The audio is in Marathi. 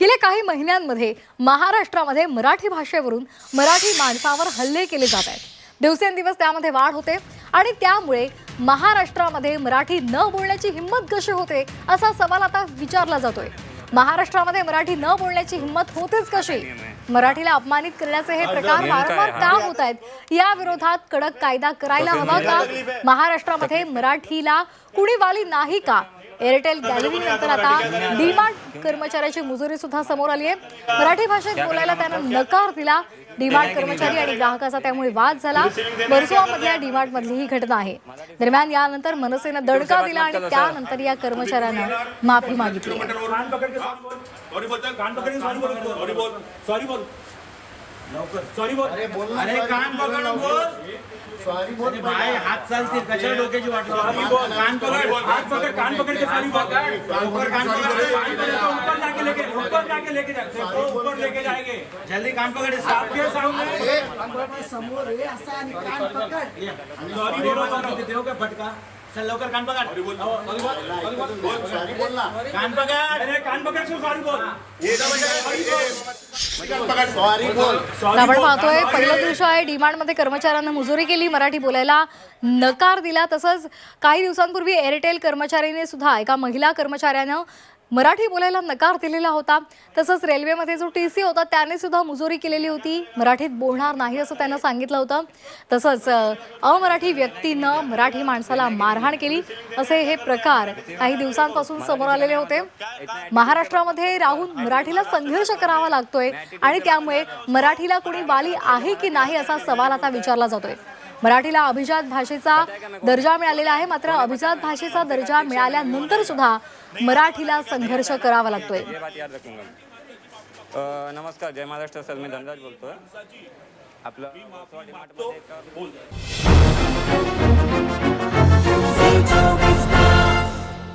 गेल्या काही महिन्यांमध्ये महाराष्ट्रामध्ये मराठी भाषेवरून मराठी माणसावर हल्ले केले जात आहेत. दिवसेंदिवस त्यामध्ये वाढ होते आणि त्यामुळे महाराष्ट्रामध्ये मराठी न बोलण्याची हिंमत कशी होते असा सवाल आता विचारला जातोय. महाराष्ट्रामध्ये मराठी न बोलण्याची हिंमत होतेच कशी? मराठीला अपमानित करण्याचे हे प्रकार वारंवार का होत आहेत? या विरोधात कडक कायदा करायला हवा का? महाराष्ट्रामध्ये मराठीला कुणी वाली नाही का? एअरटेल गॅलरी नंतर आता डीमार्ट कर्मचाऱ्याची मुजुरी सुद्धा समोर आली आहे. मराठी भाषेत बोलायला त्यानं नकार दिला. डीमार्ट कर्मचारी आणि ग्राहकाचा त्यामुळे वाद झाला. वर्सोवामधल्या डीमार्ट मधली ही घटना आहे. दरम्यान यानंतर मनसेनं दणका दिला आणि त्यानंतर या कर्मचाऱ्यानं माफी मागितली. सॉरी है कान बोल पकड़ बोल सॉरी बोल भाई हात चालतील. कशाला डोक्याची वाट सॉरी बोल. कान पकड़. हाथ पकड़ कान पकड़ के सॉरी बोल. ऊपर कान पकड़. कान पकड़ के ऊपर जाके लेके ऊपर जाके लेके जा. देखो ऊपर लेके जाएंगे जल्दी कान पकड. आपके सामने. समोर ये असा आणि कान पकड. सॉरी बोलो. का फटका? चल लवकर कान पकड. सॉरी बोल. ना. कान पकड. अरे कान पकड़ सॉरी बोल आपण पाहतोय पहिलं दृश्य आहे डीमार्टमध्ये कर्मचाऱ्यांना मुजुरी केली मराठी बोलायला नकार दिला. तसंच काही दिवसांपूर्वी एअरटेल कर्मचाऱ्याने सुद्धा एका महिला कर्मचाऱ्यानं मराठी बोलायला नकार दिलेला होता. तसंच रेल्वेमध्ये जो टी सी होता त्याने सुद्धा मुजोरी केलेली होती. मराठीत बोलणार नाही असं त्यानं सांगितलं होतं. तसंच अमराठी व्यक्तीनं मराठी माणसाला मारहाण केली असे हे प्रकार काही दिवसांपासून समोर आलेले होते. महाराष्ट्रामध्ये राहून मराठीला संघर्ष करावा लागतोय आणि त्यामुळे मराठीला कुणी वाली आहे की नाही असा सवाल आता विचारला जातोय. मराठीला अभिजात भाषेचा दर्जा मिळालेला आहे. मात्र अभिजात भाषेचा दर्जा मिळाल्यानंतर सुद्धा मराठीला संघर्ष करावा लागतोय. नमस्कार जय महाराष्ट्र सर मी धनराज बोलतोय. आपलं